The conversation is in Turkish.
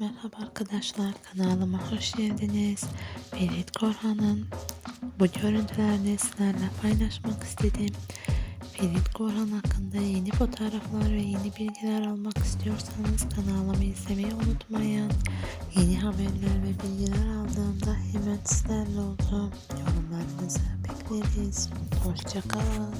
Merhaba arkadaşlar kanalıma hoş geldiniz. Ferit Korhan'ın bu görüntülerini sizlerle paylaşmak istedim. Ferit Korhan hakkında yeni fotoğraflar ve yeni bilgiler almak istiyorsanız kanalımı izlemeyi unutmayın. Yeni haberler ve bilgiler aldığımda hemen sizlerle olacağım. Yorumlarınızı bekleriz. Hoşçakalın.